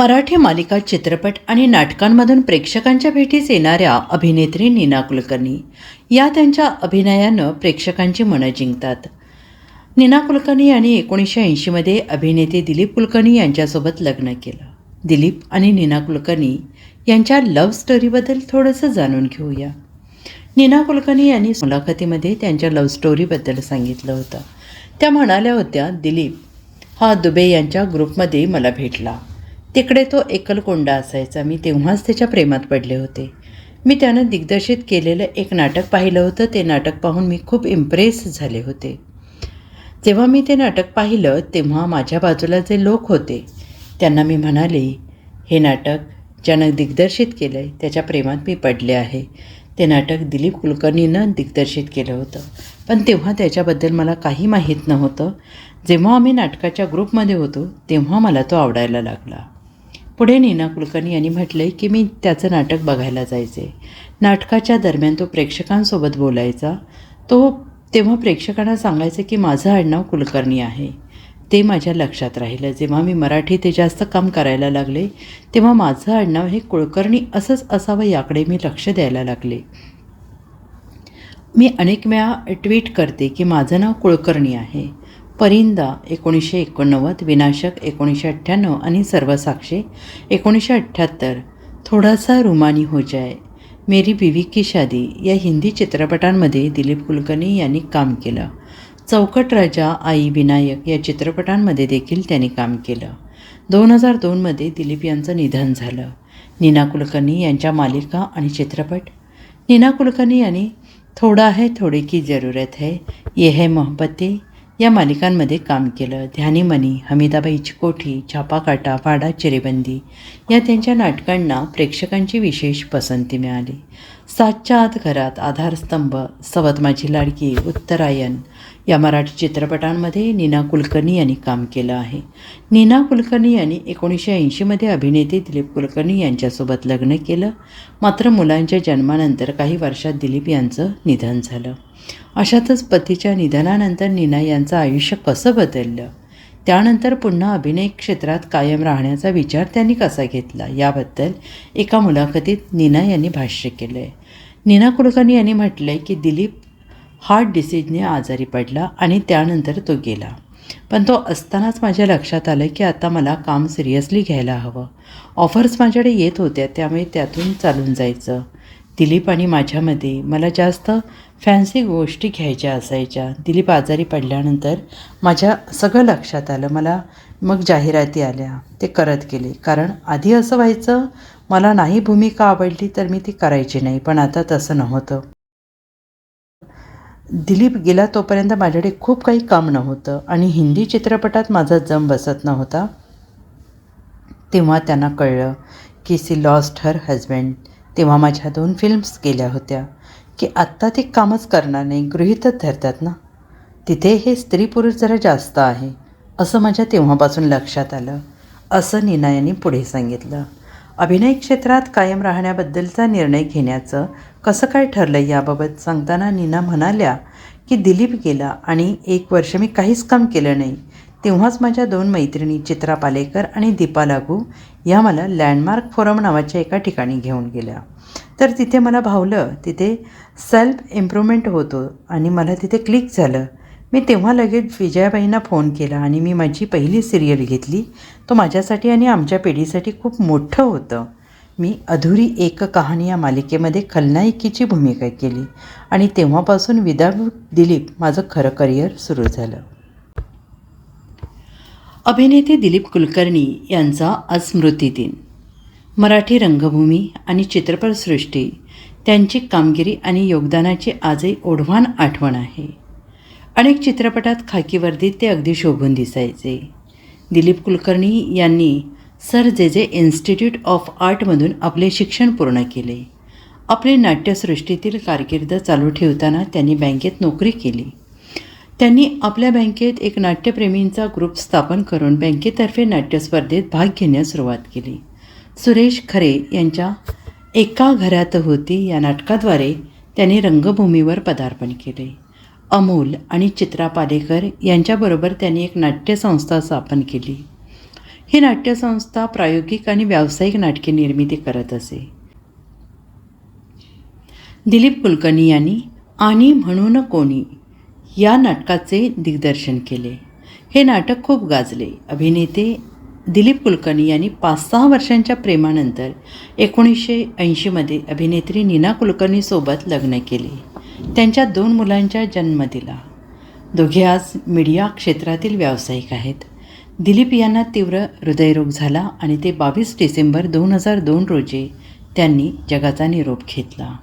मराठी मालिका चित्रपट आणि नाटकांमधून प्रेक्षकांच्या भेटीस येणाऱ्या अभिनेत्री नीना कुलकर्णी. या त्यांच्या अभिनयानं प्रेक्षकांची मनं जिंकतात. नीना कुलकर्णी यांनी एकोणीसशे ऐंशीमध्ये अभिनेते दिलीप कुलकर्णी यांच्यासोबत लग्न केलं. दिलीप आणि नीना कुलकर्णी यांच्या लव्ह स्टोरीबद्दल थोडंसं जाणून घेऊया. नीना कुलकर्णी यांनी मुलाखतीमध्ये त्यांच्या लव्ह स्टोरीबद्दल सांगितलं होतं. त्या म्हणाल्या होत्या दिलीप हा दुबे यांच्या ग्रुपमध्ये मला भेटला. तिकडे तो एकलकोंडा असायचा. मी तेव्हाच त्याच्या प्रेमात पडले होते. मी त्यानं दिग्दर्शित केलेलं एक नाटक पाहिलं होतं. ते नाटक पाहून मी खूप इम्प्रेस झाले होते. जेव्हा मी ते नाटक पाहिलं तेव्हा माझ्या बाजूला जे लोक होते त्यांना मी म्हणाले हे नाटक ज्यानं दिग्दर्शित केलं आहे त्याच्या प्रेमात मी पडले आहे. ते नाटक दिलीप कुलकर्णीनं दिग्दर्शित केलं होतं. पण तेव्हा त्याच्याबद्दल मला काही माहीत नव्हतं. जेव्हा आम्ही नाटकाच्या ग्रुपमध्ये होतो तेव्हा मला तो आवडायला लागला. पुढे नीना कुलकर्णी यांनी म्हटलं की मी त्याचं नाटक बघायला जायचे. नाटकाच्या दरम्यान तो प्रेक्षकांसोबत बोलायचा. तो तेव्हा प्रेक्षकांना सांगायचं की माझं आडनाव कुलकर्णी आहे. ते माझ्या लक्षात राहिलं. जेव्हा मी मराठी ते जास्त काम करायला लागले तेव्हा माझं आडनाव हे कुलकर्णी असंच असावं याकडे मी लक्ष द्यायला लागले. मी अनेक वेळा ट्विट करते की माझं नाव कुलकर्णी आहे. परिंदा एकोणीसशे एकोणनव्वद विनाशक एकोणीसशे अठ्ठ्याण्णव आणि सर्वसाक्षी एकोणीसशे अठ्ठ्याहत्तर. थोडासा रुमानी हो जाय. मेरी बीवी की शादी. या हिंदी चित्रपटांमध्ये दिलीप कुलकर्णी यांनी काम केलं. चौकट राजा आई विनायक या चित्रपटांमध्ये देखील त्यांनी काम केलं. दोन हजार दोनमध्ये दिलीप यांचं निधन झालं. नीना कुलकर्णी यांच्या मालिका आणि चित्रपट. नीना कुलकर्णी यांनी थोडा है थोडी की जरूरत है. ये है मोहब्बते. या मालिकांमध्ये काम केलं. ध्यानीमनी हमीदाबाईची कोठी छापाकाटा वाडा चिरेबंदी या त्यांच्या नाटकांना प्रेक्षकांची विशेष पसंती मिळाली. सातच्या आत घरात आधारस्तंभ सवत माझी लाडकी उत्तरायण या मराठी चित्रपटांमध्ये नीना कुलकर्णी यांनी काम केलं आहे. नीना कुलकर्णी यांनी एकोणीसशे ऐंशीमध्ये अभिनेते दिलीप कुलकर्णी यांच्यासोबत लग्न केलं. मात्र मुलांच्या जन्मानंतर काही वर्षात दिलीप यांचं निधन झालं. अशातच पतीच्या निधनानंतर नीना यांचं आयुष्य कसं बदललं? त्यानंतर पुन्हा अभिनय क्षेत्रात कायम राहण्याचा विचार त्यांनी कसा घेतला? याबद्दल एका मुलाखतीत नीना यांनी भाष्य केलं आहे नीना कुलकर्णी यांनी म्हटलं आहे की दिलीप हार्ट डिसीजने आजारी पडला आणि त्यानंतर तो गेला. पण तो असतानाच माझ्या लक्षात आलं की आता मला काम सिरियसली घ्यायला हवं. ऑफर्स माझ्याकडे येत होत्या त्यामुळे त्यातून चालून जायचं. दिलीप आणि माझ्यामध्ये मला जास्त फॅन्सी गोष्टी घ्यायच्या असायच्या. दिलीप आजारी पडल्यानंतर माझ्या सगळं लक्षात आलं. मला मग जाहिराती आल्या. ते करत गेले. कारण आधी असं व्हायचं मला नाही भूमिका आवडली तर मी ती करायची नाही. पण आता तसं नव्हतं. दिलीप गेला तोपर्यंत माझ्याकडे खूप काही काम नव्हतं आणि हिंदी चित्रपटात माझा जम बसत नव्हता. तेव्हा त्यांना कळलं की सी लॉस्ट हर हजबंड तेव्हा माझ्या दोन फिल्म्स गेल्या होत्या. की आत्ता ते कामच करणार नाही गृहितच धरतात ना. तिथे हे स्त्री पुरुष जरा जास्त आहे असं माझ्या तेव्हापासून लक्षात आलं. असं नीना यांनी पुढे सांगितलं. अभिनय क्षेत्रात कायम राहण्याबद्दलचा निर्णय घेण्याचं कसं काय ठरलं याबाबत सांगताना नीना म्हणाल्या की दिलीप गेला आणि एक वर्ष मी काहीच काम केलं नाही. तेव्हाच माझ्या दोन मैत्रिणी चित्रा पालेकर आणि दीपा लागू ह्या मला लँडमार्क फोरम नावाच्या एका ठिकाणी घेऊन गेल्या. तर तिथे मला भावलं तिथे सेल्फ इम्प्रूव्हमेंट होतो आणि मला तिथे क्लिक झालं. मी तेव्हा लगेच विजयाबाईंना फोन केला आणि मी माझी पहिली सिरियल घेतली. तो माझ्यासाठी आणि आमच्या पिढीसाठी खूप मोठं होतं. मी अधुरी एक कहाणी या मालिकेमध्ये खलनायिकेची भूमिका केली आणि तेव्हापासून विदा दिलीप माझं खरं करिअर सुरू झालं. अभिनेते दिलीप कुलकर्णी यांचा आज स्मृतिदिन मराठी रंगभूमी आणि चित्रपटसृष्टी त्यांची कामगिरी आणि योगदानाची आजही ओढवान आठवण आहे. अनेक चित्रपटात खाकी वर्दीत ते अगदी शोभून दिसायचे. दिलीप कुलकर्णी यांनी सर जे जे इन्स्टिट्यूट ऑफ आर्टमधून आपले शिक्षण पूर्ण केले. आपली नाट्यसृष्टीतील कारकीर्द चालू ठेवताना त्यांनी बँकेत नोकरी केली. त्यांनी आपल्या बँकेत एक नाट्यप्रेमींचा ग्रुप स्थापन करून बँकेतर्फे नाट्यस्पर्धेत भाग घेण्यास सुरुवात केली. सुरेश खरे यांच्या एका घरात होती या नाटकाद्वारे त्यांनी रंगभूमीवर पदार्पण केले. अमोल आणि चित्रा पालेकर यांच्याबरोबर त्यांनी एक नाट्यसंस्था स्थापन केली. ही नाट्यसंस्था प्रायोगिक आणि व्यावसायिक नाटके निर्मिती करत असे. दिलीप कुलकर्णी यांनी आणि म्हणून कोणी या नाटकाचे दिग्दर्शन केले. हे नाटक खूप गाजले. अभिनेते दिलीप कुलकर्णी यांनी पाच सहा वर्षांच्या प्रेमानंतर एकोणीसशे ऐंशीमध्ये अभिनेत्री नीना कुलकर्णीसोबत लग्न केले. त्यांच्या दोन मुलांचा जन्म दिला. दोघे आज मीडिया क्षेत्रातील व्यावसायिक आहेत. दिलीप यांना तीव्र हृदयरोग झाला आणि ते बावीस डिसेंबर दोन हजार दोन रोजी त्यांनी जगाचा निरोप घेतला.